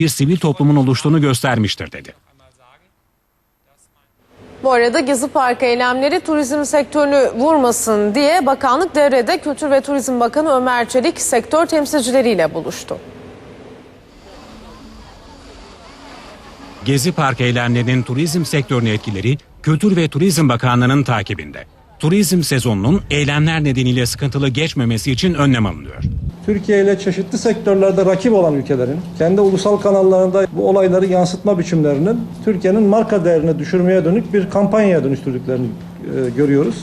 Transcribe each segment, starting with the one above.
bir sivil toplumun oluştuğunu göstermiştir dedi. Bu arada Gezi Parkı eylemleri turizm sektörünü vurmasın diye bakanlık devrede Kültür ve Turizm Bakanı Ömer Çelik sektör temsilcileriyle buluştu. Gezi Park eylemlerinin turizm sektörüne etkileri Kültür ve Turizm Bakanlığı'nın takibinde. Turizm sezonunun eylemler nedeniyle sıkıntılı geçmemesi için önlem alınıyor. Türkiye ile çeşitli sektörlerde rakip olan ülkelerin kendi ulusal kanallarında bu olayları yansıtma biçimlerinin Türkiye'nin marka değerini düşürmeye dönük bir kampanyaya dönüştürdüklerini e, görüyoruz.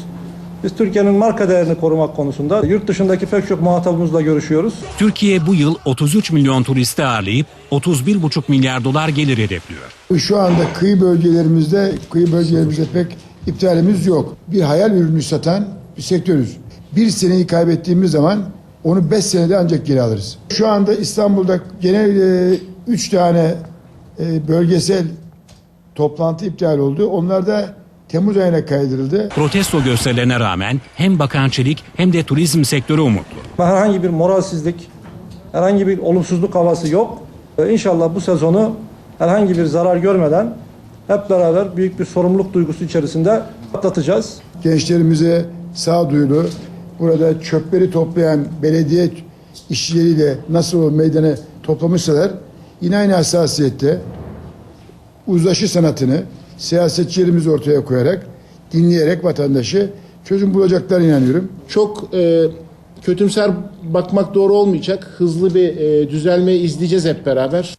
Biz Türkiye'nin marka değerini korumak konusunda yurt dışındaki pek çok muhatabımızla görüşüyoruz. Türkiye bu yıl 33 milyon turisti ağırlayıp 31,5 milyar dolar gelir hedefliyor. Şu anda kıyı bölgelerimizde, kıyı bölgelerimizde pek iptalimiz yok. Bir hayal ürünü satan bir sektörüz. Bir seneyi kaybettiğimiz zaman onu beş senede ancak geri alırız. Şu anda İstanbul'da genel e, üç tane e, bölgesel toplantı iptal oldu. Onlar da Temmuz ayına kaydırıldı. Protesto gösterilerine rağmen hem Bakan Çelik hem de turizm sektörü umutlu. Herhangi bir moralsizlik, herhangi bir olumsuzluk havası yok. E, İnşallah bu sezonu herhangi bir zarar görmeden hep beraber büyük bir sorumluluk duygusu içerisinde atlatacağız. Gençlerimize sağduyulu, burada çöpleri toplayan belediye işçileriyle nasıl o meydana toplamışsalar yine aynı hassasiyette uzlaşı sanatını siyasetçilerimiz ortaya koyarak dinleyerek vatandaşı çözüm bulacaklar inanıyorum. çok e, kötümser bakmak doğru olmayacak. Hızlı bir e, düzelme izleyeceğiz hep beraber.